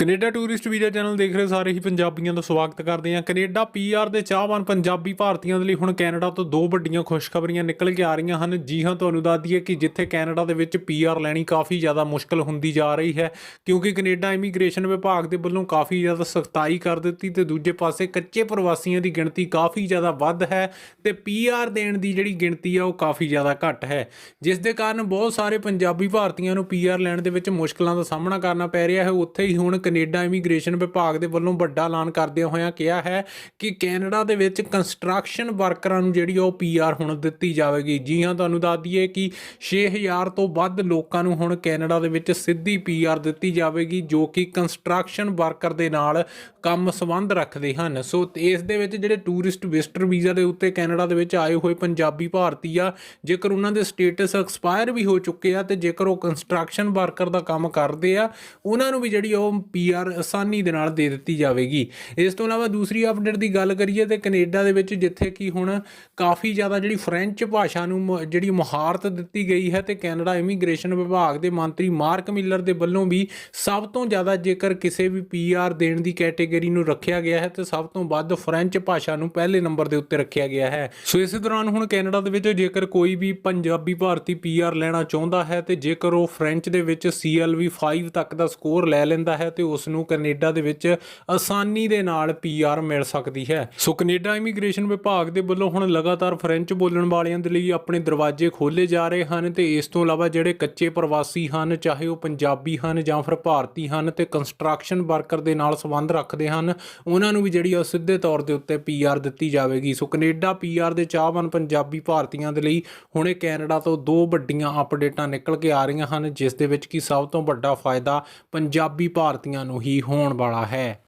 Canada tourist visa channel ਦੇਖ ਰਹੇ ਸਾਰੇ ਹੀ ਪੰਜਾਬੀਆਂ ਦਾ ਸਵਾਗਤ ਕਰਦੇ ਹਾਂ। ਕੈਨੇਡਾ ਪੀਆਰ ਦੇ ਚਾਹਵਾਨ ਪੰਜਾਬੀ ਭਾਰਤੀਆਂ ਦੇ ਲਈ ਹੁਣ ਕੈਨੇਡਾ ਤੋਂ ਦੋ ਵੱਡੀਆਂ ਖੁਸ਼ਖਬਰੀਆਂ ਨਿਕਲ ਕੇ ਆ ਰਹੀਆਂ ਹਨ। ਜੀ ਹਾਂ, ਤੁਹਾਨੂੰ ਦੱਸ ਦਈਏ ਕਿ ਜਿੱਥੇ ਕੈਨੇਡਾ ਦੇ ਵਿੱਚ ਪੀਆਰ ਲੈਣੀ ਕਾਫੀ ਜ਼ਿਆਦਾ ਮੁਸ਼ਕਲ ਹੁੰਦੀ ਜਾ ਰਹੀ ਹੈ, ਕਿਉਂਕਿ ਕੈਨੇਡਾ ਇਮੀਗ੍ਰੇਸ਼ਨ ਵਿਭਾਗ ਦੇ ਵੱਲੋਂ ਕਾਫੀ ਜ਼ਿਆਦਾ ਸਖਤਾਈ ਕਰ ਦਿੱਤੀ ਤੇ ਦੂਜੇ ਪਾਸੇ ਕੱਚੇ ਪ੍ਰਵਾਸੀਆਂ ਦੀ ਗਿਣਤੀ ਕਾਫੀ ਜ਼ਿਆਦਾ ਵੱਧ ਹੈ ਤੇ ਪੀਆਰ ਦੇਣ ਦੀ ਜਿਹੜੀ ਗਿਣਤੀ ਆ ਉਹ ਕਾਫੀ ਜ਼ਿਆਦਾ ਘੱਟ ਹੈ। ਜਿਸ ਦੇ ਕਾਰਨ ਬਹੁਤ ਸਾਰੇ ਪੰਜਾਬੀ ਭਾਰਤੀਆਂ ਨੂੰ ਪੀਆਰ ਲੈਣ ਦੇ ਵਿੱਚ ਮੁਸ਼ਕਲਾਂ ਦਾ ਸਾਹਮਣਾ ਕਰਨਾ ਪੈ ਰਿਹਾ ਹੈ। ਉੱਥੇ ਹੀ ਹੁਣ ਕੈਨੇਡਾ ਇਮੀਗ੍ਰੇਸ਼ਨ ਵਿਭਾਗ ਦੇ ਵੱਲੋਂ ਵੱਡਾ ਐਲਾਨ ਕਰਦਿਆਂ ਹੋਇਆਂ ਕਿਹਾ ਹੈ ਕਿ ਕੈਨੇਡਾ ਦੇ ਵਿੱਚ ਕੰਸਟਰਕਸ਼ਨ ਵਰਕਰਾਂ ਨੂੰ ਜਿਹੜੀ ਉਹ ਪੀਆਰ ਹੁਣ ਦਿੱਤੀ ਜਾਵੇਗੀ। ਜੀ ਹਾਂ, ਤੁਹਾਨੂੰ ਦੱਸ ਦਈਏ ਕਿ 6000 ਤੋਂ ਵੱਧ ਲੋਕਾਂ ਨੂੰ ਹੁਣ ਕੈਨੇਡਾ ਦੇ ਵਿੱਚ ਸਿੱਧੀ ਪੀਆਰ ਦਿੱਤੀ ਜਾਵੇਗੀ, ਜੋ ਕਿ ਕੰਸਟਰਕਸ਼ਨ ਵਰਕਰ ਦੇ ਨਾਲ ਕੰਮ ਸੰਬੰਧ ਰੱਖਦੇ ਹਨ। ਸੋ ਇਸ ਦੇ ਵਿੱਚ ਜਿਹੜੇ ਟੂਰਿਸਟ ਵਿਜ਼ਟਰ ਵੀਜ਼ਾ ਦੇ ਉੱਤੇ ਕੈਨੇਡਾ ਦੇ ਵਿੱਚ ਆਏ ਹੋਏ ਪੰਜਾਬੀ ਭਾਰਤੀ ਆ, ਜੇਕਰ ਉਹਨਾਂ ਦੇ ਸਟੇਟਸ ਐਕਸਪਾਇਰ ਵੀ ਹੋ ਚੁੱਕੇ ਆ ਤੇ ਜੇਕਰ ਉਹ ਕੰਸਟਰਕਸ਼ਨ ਵਰਕਰ ਦਾ ਕੰਮ ਕਰਦੇ ਆ, ਉਹਨਾਂ ਨੂੰ ਵੀ ਜਿਹੜੀ ਉਹ ਪੀਆਰ ਆਸਾਨੀ ਦੇ ਨਾਲ ਦੇ ਦਿੱਤੀ ਜਾਵੇਗੀ। ਇਸ ਤੋਂ ਇਲਾਵਾ ਦੂਸਰੀ ਅਪਡੇਟ ਦੀ ਗੱਲ ਕਰੀਏ ਤੇ ਕੈਨੇਡਾ ਦੇ ਵਿੱਚ ਜਿੱਥੇ ਕਿ ਹੁਣ ਕਾਫੀ ਜ਼ਿਆਦਾ ਜਿਹੜੀ ਫ੍ਰੈਂਚ ਭਾਸ਼ਾ ਨੂੰ ਮ- ਜਿਹੜੀ ਮੁਹਾਰਤ ਦਿੱਤੀ ਗਈ ਹੈ ਤੇ ਕੈਨੇਡਾ ਇਮੀਗ੍ਰੇਸ਼ਨ ਵਿਭਾਗ ਦੇ ਮੰਤਰੀ ਮਾਰਕ ਮਿਲਰ ਦੇ ਵੱਲੋਂ ਵੀ ਸਭ ਤੋਂ ਜ਼ਿਆਦਾ ਜੇਕਰ ਕਿਸੇ ਵੀ ਪੀਆਰ ਦੇਣ ਦੀ ਕੈਟਾਗਰੀ ਨੂੰ ਰੱਖਿਆ ਗਿਆ ਹੈ ਤੇ ਸਭ ਤੋਂ ਵੱਧ ਫ੍ਰੈਂਚ ਭਾਸ਼ਾ ਨੂੰ ਪਹਿਲੇ ਨੰਬਰ ਦੇ ਉੱਤੇ ਰੱਖਿਆ ਗਿਆ ਹੈ। ਸੋ ਇਸੇ ਦੌਰਾਨ ਹੁਣ ਕੈਨੇਡਾ ਦੇ ਵਿੱਚ ਜੇਕਰ ਕੋਈ ਵੀ ਪੰਜਾਬੀ ਭਾਰਤੀ ਪੀਆਰ ਲੈਣਾ ਚਾਹੁੰਦਾ ਹੈ ਤੇ ਜੇਕਰ ਉਹ ਫ੍ਰੈਂਚ ਦੇ ਵਿੱਚ CLV 5 ਤੱਕ ਦਾ ਸਕੋਰ ਲੈ ਲੈਂਦਾ ਹੈ ਤੇ ਉਸ ਨੂੰ ਕੈਨੇਡਾ ਦੇ ਵਿੱਚ ਆਸਾਨੀ ਦੇ ਨਾਲ ਪੀਆਰ ਮਿਲ ਸਕਦੀ ਹੈ। ਸੋ ਕੈਨੇਡਾ ਇਮੀਗ੍ਰੇਸ਼ਨ ਵਿਭਾਗ ਦੇ ਵੱਲੋਂ ਹੁਣ ਲਗਾਤਾਰ ਫ੍ਰੈਂਚ ਬੋਲਣ ਵਾਲਿਆਂ ਦੇ ਲਈ ਆਪਣੇ ਦਰਵਾਜ਼ੇ ਖੋਲੇ ਜਾ ਰਹੇ ਹਨ ਤੇ ਇਸ ਤੋਂ ਇਲਾਵਾ ਜਿਹੜੇ ਕੱਚੇ ਪ੍ਰਵਾਸੀ ਹਨ, ਚਾਹੇ ਉਹ ਪੰਜਾਬੀ ਹਨ ਜਾਂ ਫਿਰ ਭਾਰਤੀ ਹਨ ਤੇ ਕੰਸਟਰਕਸ਼ਨ ਵਰਕਰ ਦੇ ਨਾਲ ਸੰਬੰਧ ਰੱਖਦੇ ਹਨ, ਉਹਨਾਂ ਨੂੰ ਵੀ ਜਿਹੜੀ ਉਹ ਸਿੱਧੇ ਤੌਰ ਦੇ ਉੱਤੇ ਪੀਆਰ ਦਿੱਤੀ ਜਾਵੇਗੀ। ਸੋ ਕੈਨੇਡਾ ਪੀਆਰ ਦੇ ਚਾਹਵਾਨ ਪੰਜਾਬੀ ਭਾਰਤੀਆਂ ਦੇ ਲਈ ਹੁਣੇ ਕੈਨੇਡਾ ਤੋਂ ਦੋ ਵੱਡੀਆਂ ਅਪਡੇਟਾਂ ਨਿਕਲ ਕੇ ਆ ਰਹੀਆਂ ਹਨ, ਜਿਸ ਦੇ ਵਿੱਚ ਕੀ ਸਭ ਤੋਂ ਵੱਡਾ ਫਾਇਦਾ ਪੰਜਾਬੀ ਭਾਰਤੀ ਭਾਰਤੀਆਂ ਨੂੰ ਹੀ ਹੋਣ ਵਾਲਾ ਹੈ।